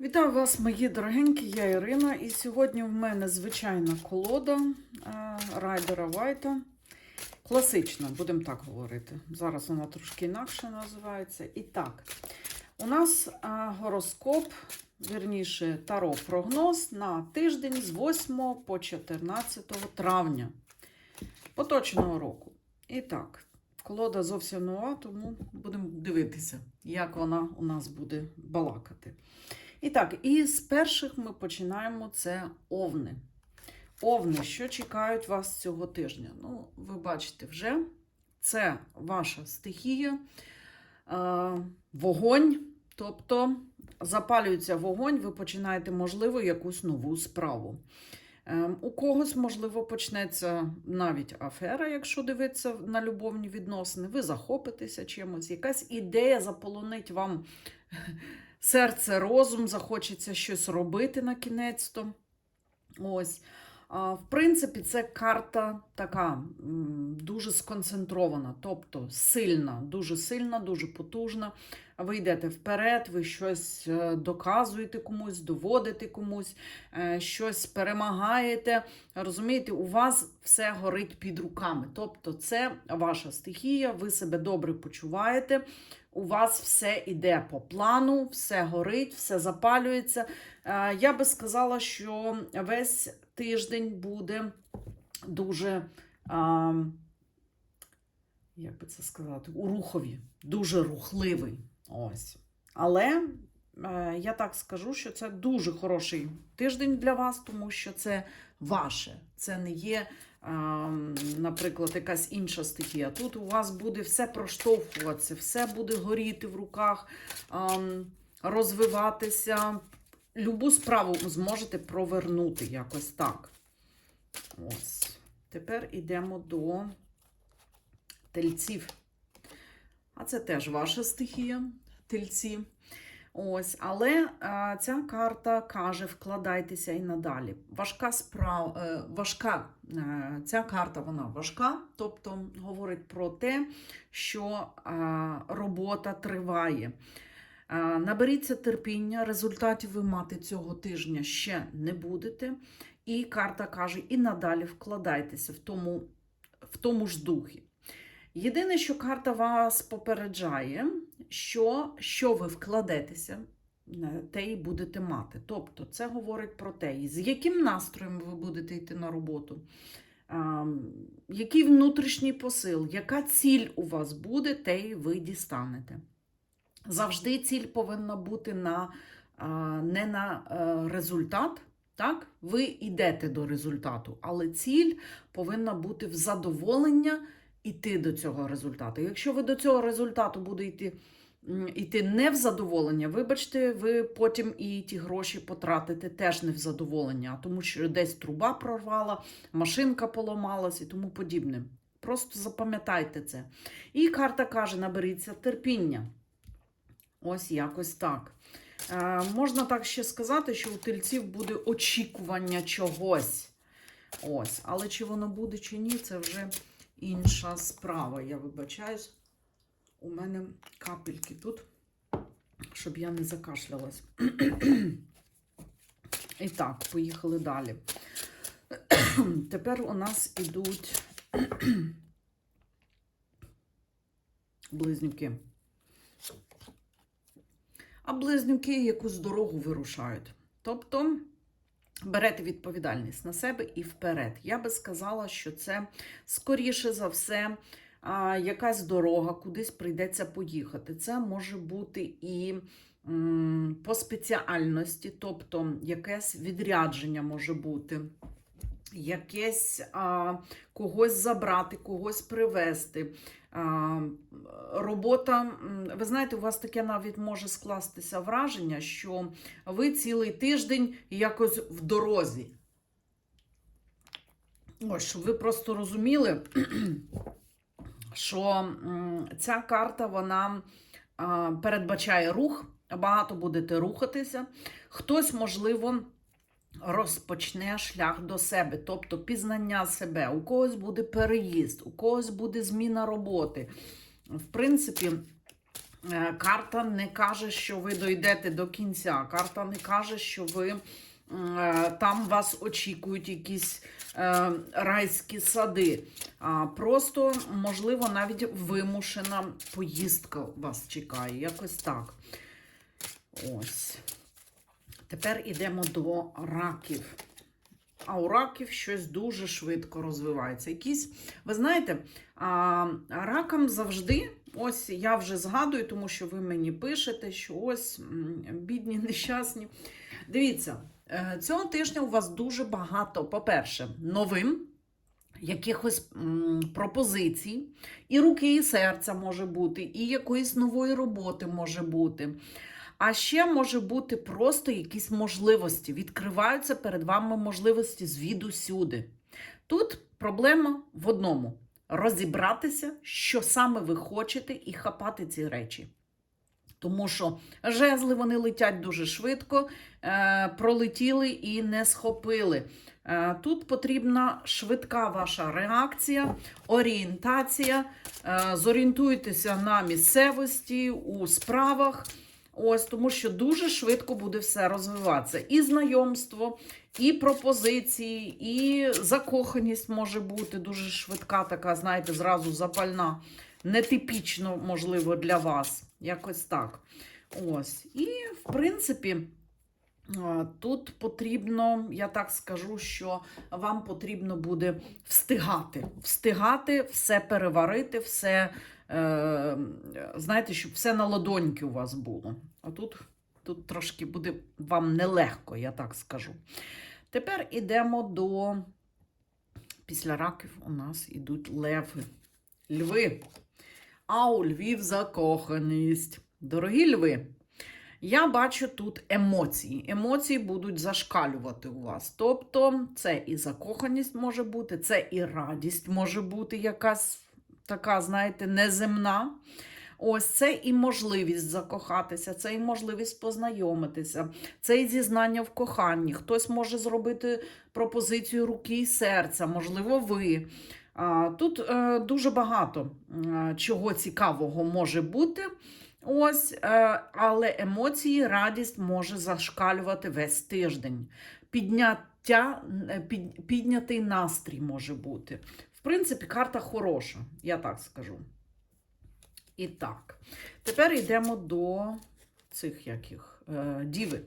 Вітаю вас, мої дорогенькі, я Ірина, і сьогодні в мене звичайна колода е, Райдера Вайта. Класична, будемо так говорити. Зараз вона трошки інакше називається. І так, у нас е, гороскоп, вірніше, таро-прогноз на тиждень з 8 по 14 травня поточного року. І так, колода зовсім нова, тому будемо дивитися, як вона у нас буде балакати. І так, і з перших ми починаємо це овни. Овни, що чекають вас цього тижня? Ну, ви бачите вже, це ваша стихія, е, вогонь. Тобто запалюється вогонь, ви починаєте, можливо, якусь нову справу. Е, у когось, можливо, почнеться навіть афера, якщо дивитися на любовні відносини, ви захопитеся чимось, якась ідея заполонить вам серце, розум, захочеться щось робити на кінець-то. Ось. В принципі, це карта така дуже сконцентрована, тобто сильна, дуже сильна, дуже потужна. Ви йдете вперед, ви щось е, доказуєте комусь, доводите комусь, е, щось перемагаєте. Розумієте, у вас все горить під руками. Тобто, це ваша стихія, ви себе добре почуваєте. У вас все йде по плану, все горить, все запалюється. Е, Я би сказала, що весь тиждень буде дуже, як би це сказати, у рухові, дуже рухливий. Ось. Але е, я так скажу, що це дуже хороший тиждень для вас, тому що це ваше. Це не є, наприклад, якась інша стихія. Тут у вас буде все проштовхуватися, все буде горіти в руках, розвиватися. Любу справу зможете провернути якось так. Ось. Тепер йдемо до тельців. А це теж ваша стихія, тельці. Ось, але а, ця карта каже: вкладайтеся і надалі. Важка справа, е, важка е, ця карта вона важка, тобто говорить про те, що а, робота триває. А, Наберіться терпіння, результатів ви мати цього тижня ще не будете. І карта каже: і надалі вкладайтеся в тому, в тому ж духі. Єдине, що карта вас попереджає, що, що ви вкладетеся, е, те і будете мати. Тобто, це говорить про те, з яким настроєм ви будете йти на роботу, який внутрішній посил, яка ціль у вас буде, те і ви дістанете. Завжди ціль повинна бути на, не на е, результат. Так, ви йдете до результату, але ціль повинна бути в задоволення іти до цього результату. Якщо ви до цього результату будете йти, не в задоволення, вибачте, ви потім і ті гроші потратите теж не в задоволення, а тому що десь труба прорвала, машинка поламалась і тому подібне. Просто запам'ятайте це. І карта каже: наберіться терпіння. Ось якось так. Е, можна так ще сказати, що у тельців буде очікування чогось. Ось, але чи воно буде, чи ні, це вже інша справа. Я вибачаюсь. У мене капельки тут, щоб я не закашлялась. І так, поїхали далі. Тепер у нас ідуть близнюки. А близнюки якусь дорогу вирушають. Тобто берете відповідальність на себе і вперед. Я би сказала, що це скоріше за все якась дорога, кудись прийдеться поїхати. Це може бути і по спеціальності, тобто якесь відрядження може бути. Якесь а, когось забрати, когось привезти. А, робота, ви знаєте, у вас таке навіть може скластися враження, що ви цілий тиждень якось в дорозі. Ось, щоб ви просто розуміли, що ця карта вона передбачає рух, багато будете рухатися. Хтось, можливо, розпочне шлях до себе, тобто пізнання себе. У когось буде переїзд, у когось буде зміна роботи. В принципі, Е, Карта не каже, що ви дойдете до кінця. Карта не каже, що ви е, там вас очікують якісь е, райські сади. А просто, можливо, навіть вимушена поїздка вас чекає. Якось так. Ось. Тепер йдемо до раків. А у раків щось дуже швидко розвивається. Якісь, ви знаєте, а, ракам завжди, ось я вже згадую, тому що ви мені пишете, що ось бідні, нещасні. Дивіться, е, цього тижня у вас дуже багато, по-перше, новин. Якихось пропозицій, і руки, і серця може бути, і якоїсь нової роботи може бути. А ще може бути просто якісь можливості. Відкриваються перед вами можливості звідусюди. Тут проблема в одному: розібратися, що саме ви хочете, і хапати ці речі. Тому що жезли вони летять дуже швидко, е, пролетіли і не схопили. Е, тут потрібна швидка ваша реакція, орієнтація. Е, зорієнтуйтеся на місцевості, у справах. Ось, тому що дуже швидко буде все розвиватися. І знайомство, і пропозиції, і закоханість може бути дуже швидка, така, знаєте, зразу запальна. Нетипічно, можливо, для вас. Якось так. Ось. І, в принципі, тут потрібно, я так скажу, що вам потрібно буде встигати. Встигати, все переварити, все, знаєте, щоб все на ладоньки у вас було. А тут, тут трошки буде вам нелегко, я так скажу. Тепер йдемо до. Після раків у нас ідуть леви. Льви. А у львів закоханість. Дорогі льви, я бачу тут емоції. Емоції будуть зашкалювати у вас. Тобто, це і закоханість може бути, це і радість може бути якась така, знаєте, неземна. Ось це і можливість закохатися, це і можливість познайомитися, це і зізнання в коханні. Хтось може зробити пропозицію руки і серця, можливо, ви. Тут е, дуже багато е, чого цікавого може бути. Ось, е, але емоції, радість може зашкалювати весь тиждень. Підняття, під, піднятий настрій може бути. Принципі, карта хороша, я так скажу. І так, тепер йдемо до цих яких е, діви.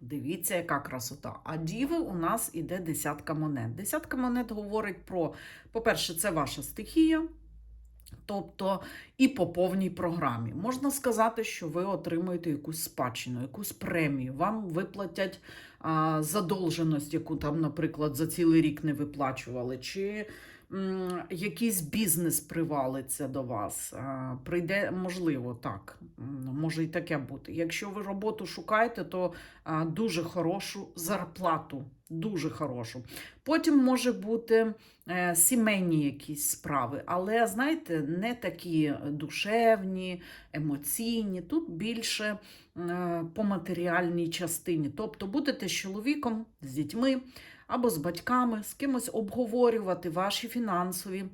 Дивіться, яка красота. А діви у нас іде десятка монет. Десятка монет говорить про, по-перше, це ваша стихія. Тобто і по повній програмі. Можна сказати, що ви отримуєте якусь спадщину, якусь премію. Вам виплатять а, задолженість, яку там, наприклад, за цілий рік не виплачували, чи якийсь бізнес привалиться до вас. Прийде, можливо, так. Може і таке бути. Якщо ви роботу шукаєте, то дуже хорошу зарплату. Дуже хорошу. Потім може бути е, сімейні якісь справи, але, знаєте, не такі душевні, емоційні. Тут більше е, по матеріальній частині. Тобто будете з чоловіком, з дітьми або з батьками, з кимось обговорювати ваші фінансові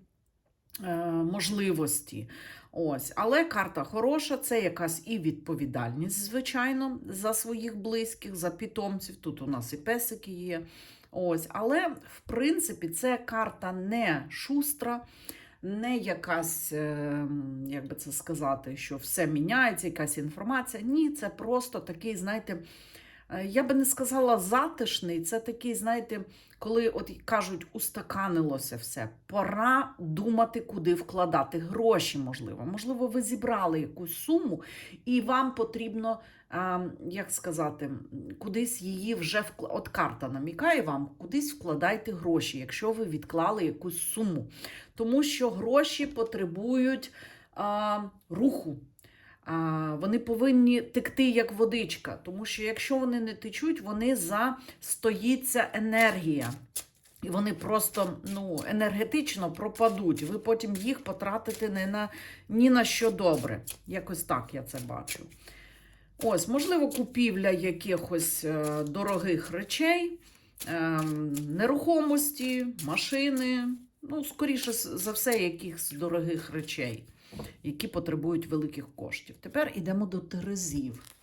е, можливості. Ось, але карта хороша, це якась і відповідальність, звичайно, за своїх близьких, за питомців. Тут у нас і песики є. Ось, але, в принципі, це карта не шустра, не якась, е, як би це сказати, що все міняється, якась інформація. Ні, це просто такий, знаєте, я би не сказала затишний, це такий, знаєте, коли от кажуть, устаканилося все. Пора думати, куди вкладати гроші, можливо. Можливо, ви зібрали якусь суму, і вам потрібно, як сказати, кудись її вже вкла... От карта намікає вам, кудись вкладайте гроші, якщо ви відклали якусь суму. Тому що гроші потребують руху. Вони повинні текти як водичка, тому що якщо вони не течуть, вони застоїться енергія. І вони просто ну, енергетично пропадуть. Ви потім їх потратите не на, ні на що добре. Якось так я це бачу. Ось, можливо, купівля якихось е, дорогих речей, е, нерухомості, машини. Ну, скоріше за все, якихось дорогих речей. Які потребують великих коштів. Тепер йдемо до терезів.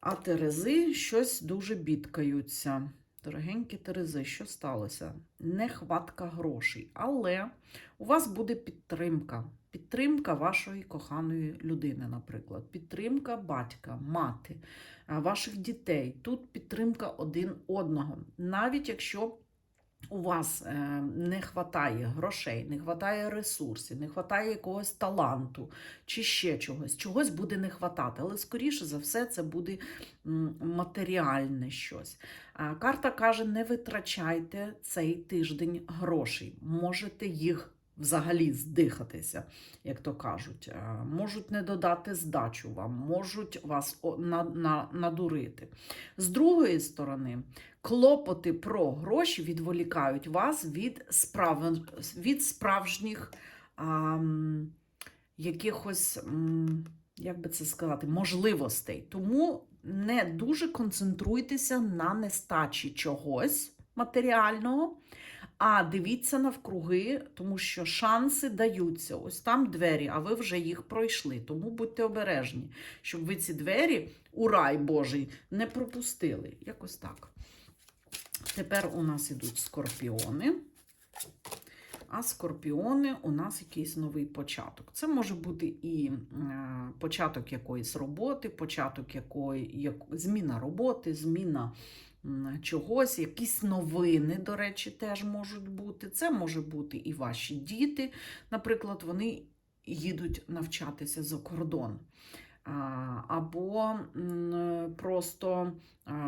А терези щось дуже бідкаються. Дорогенькі терези, що сталося? Нехватка грошей. Але у вас буде підтримка. Підтримка вашої коханої людини, наприклад, підтримка батька, мати, ваших дітей. Тут підтримка один одного. Навіть якщо у вас е, не вистачає грошей, не вистачає ресурсів, не вистачає якогось таланту чи ще чогось, чогось буде не вистачати. Але, скоріше за все, це буде матеріальне щось. Карта каже: не витрачайте цей тиждень грошей. Можете їх взагалі здихатися, як то кажуть. Е, Можуть не додати здачу вам, можуть вас на, на, надурити. З другої сторони, клопоти про гроші відволікають вас від, справ... від справжніх ам, якихось, як би це сказати, можливостей. Тому не дуже концентруйтеся на нестачі чогось матеріального, а дивіться навкруги, тому що шанси даються. Ось там двері, а ви вже їх пройшли. Тому будьте обережні, щоб ви ці двері у рай Божий не пропустили. Якось так. Тепер у нас ідуть скорпіони. А скорпіони у нас якийсь новий початок. Це може бути і е, початок якоїсь роботи, початок якої як, зміна роботи, зміна чогось, якісь новини, до речі, теж можуть бути. Це може бути і ваші діти. Наприклад, вони їдуть навчатися за кордон. Або просто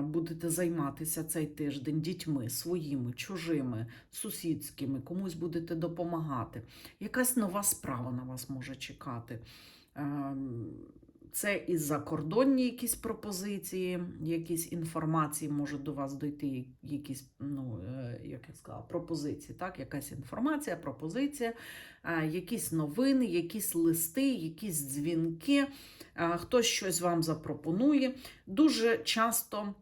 будете займатися цей тиждень дітьми своїми, чужими, сусідськими, комусь будете допомагати. Якась нова справа на вас може чекати. Це і закордонні якісь пропозиції, якісь інформації можуть до вас дойти, якісь, ну, е, як я сказала, пропозиції, так? Якась інформація, пропозиція, е, якісь новини, якісь листи, якісь дзвінки, е, хтось щось вам запропонує. Дуже часто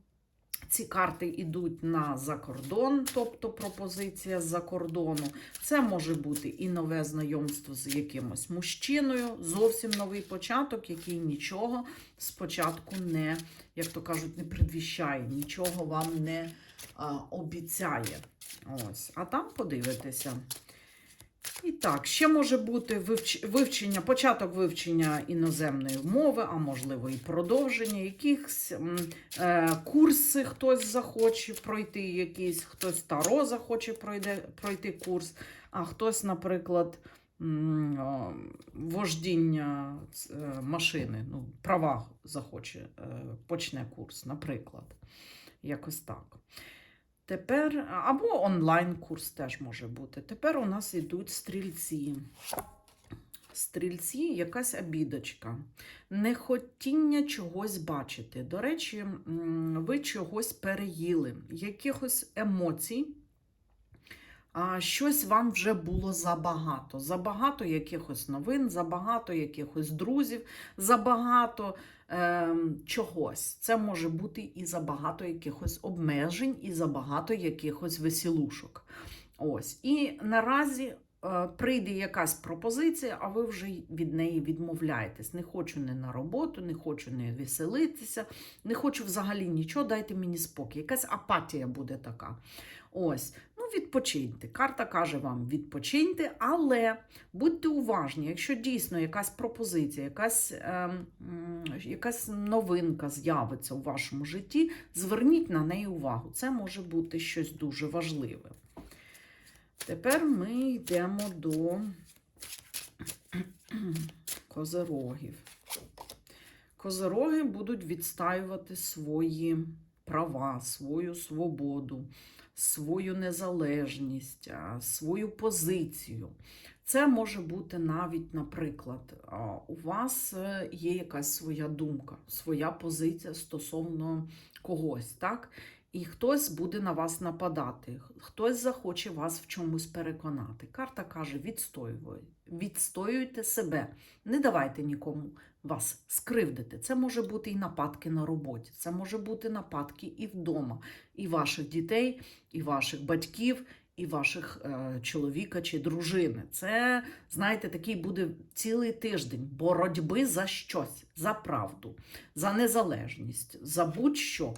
ці карти йдуть на закордон, тобто пропозиція з-за кордону. Це може бути і нове знайомство з якимось мужчиною, зовсім новий початок, який нічого спочатку не, як то кажуть, не предвіщає, нічого вам не а, обіцяє. Ось, а там подивитися. І так, ще може бути вивч... вивчення, початок вивчення іноземної мови, а можливо і продовження, якихось е, курси хтось захоче пройти, якийсь, хтось таро захоче пройде, пройти курс, а хтось, наприклад, вождіння е, машини, ну, права захоче, е, почне курс, наприклад. Якось так. Тепер, або онлайн-курс теж може бути. Тепер у нас йдуть стрільці. Стрільці якась обідочка. Нехотіння чогось бачити. До речі, ви чогось переїли, якихось емоцій. Щось вам вже було забагато. Забагато якихось новин, забагато якихось друзів, забагато ем, чогось. Це може бути і забагато якихось обмежень, і забагато якихось веселушок. Ось. І наразі е, прийде якась пропозиція, а ви вже від неї відмовляєтесь. Не хочу не на роботу, не хочу не веселитися, не хочу взагалі нічого, дайте мені спокій. Якась апатія буде така. Ось, відпочиньте. Карта каже вам: відпочиньте, але будьте уважні, якщо дійсно якась пропозиція, якась, ем, якась новинка з'явиться у вашому житті, зверніть на неї увагу. Це може бути щось дуже важливе. Тепер ми йдемо до козерогів. Козероги будуть відстаювати свої права, свою свободу, свою незалежність, свою позицію. Це може бути навіть, наприклад, у вас е, є якась своя думка, своя позиція стосовно когось, так? І хтось буде на вас нападати, хтось захоче вас в чомусь переконати. Карта каже: відстоюйте, відстоюйте себе, не давайте нікому вас скривдити. Це може бути і нападки на роботі, це може бути нападки і вдома, і ваших дітей, і ваших батьків, і ваших е, чоловіка чи дружини. Це, знаєте, такий буде цілий тиждень боротьби за щось, за правду, за незалежність, за будь-що.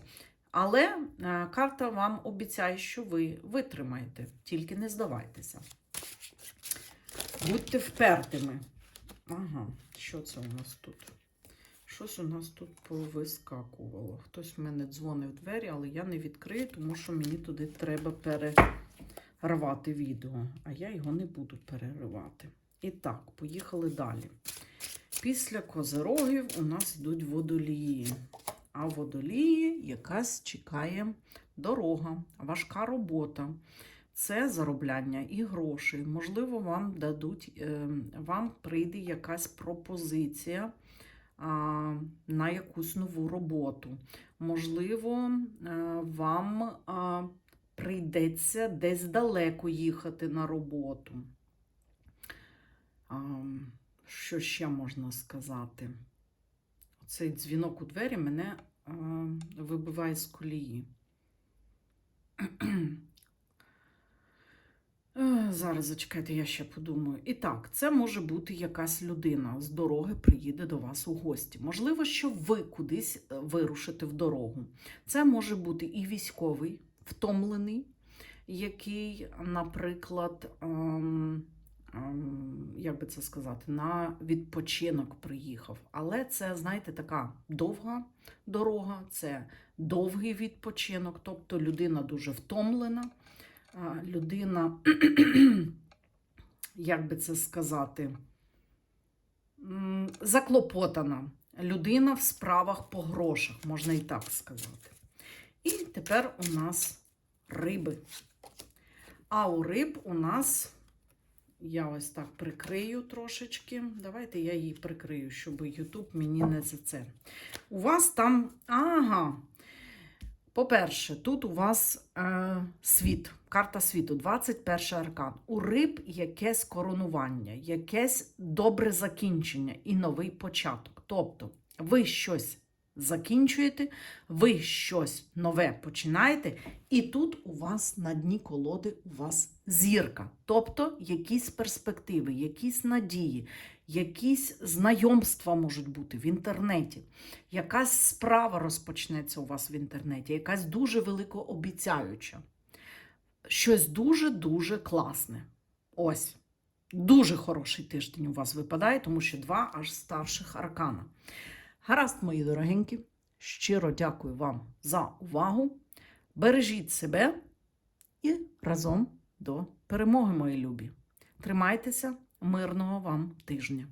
Але е, карта вам обіцяє, що ви витримаєте, тільки не здавайтеся. Будьте впертими. Ага, що це у нас тут? Щось у нас тут повискакувало. Хтось в мене дзвонив двері, але я не відкрию, тому що мені туди треба перервати відео, а я його не буду переривати. І так, поїхали далі. Після козирогів у нас йдуть водолії. А в водолії якась чекає дорога, важка робота. Це заробляння і грошей. Можливо, вам дадуть, е, вам прийде якась пропозиція на якусь нову роботу. Можливо, е, вам прийдеться десь далеко їхати на роботу. Що ще можна сказати? Цей дзвінок у двері мене а, вибиває з колії. Е, Зараз зачекайте, я ще подумаю. І так, це може бути якась людина з дороги приїде до вас у гості. Можливо, що ви кудись е, вирушите в дорогу. Це може бути і військовий, втомлений, який, наприклад, ем, як би це сказати, на відпочинок приїхав. Але це, знаєте, така довга дорога, це довгий відпочинок, тобто людина дуже втомлена людина, як би це сказати, заклопотана. Людина в справах по грошах, можна і так сказати. І тепер у нас риби. А у риб у нас, я ось так прикрию трошечки. Давайте я її прикрию, щоб YouTube мені не за це. У вас там, ага, по-перше, тут у вас е, світ, карта світу, 21 аркан. У риб якесь коронування, якесь добре закінчення і новий початок. Тобто, ви щось закінчуєте, ви щось нове починаєте, і тут у вас на дні колоди у вас зірка. Тобто якісь перспективи, якісь надії, якісь знайомства можуть бути в інтернеті, якась справа розпочнеться у вас в інтернеті, якась дуже великообіцяюча. Щось дуже-дуже класне. Ось. Дуже хороший тиждень у вас випадає, тому що два аж старших аркана. Гаразд, мої дорогенькі, щиро дякую вам за увагу. Бережіть себе і разом до перемоги, мої любі. Тримайтеся, мирного вам тижня!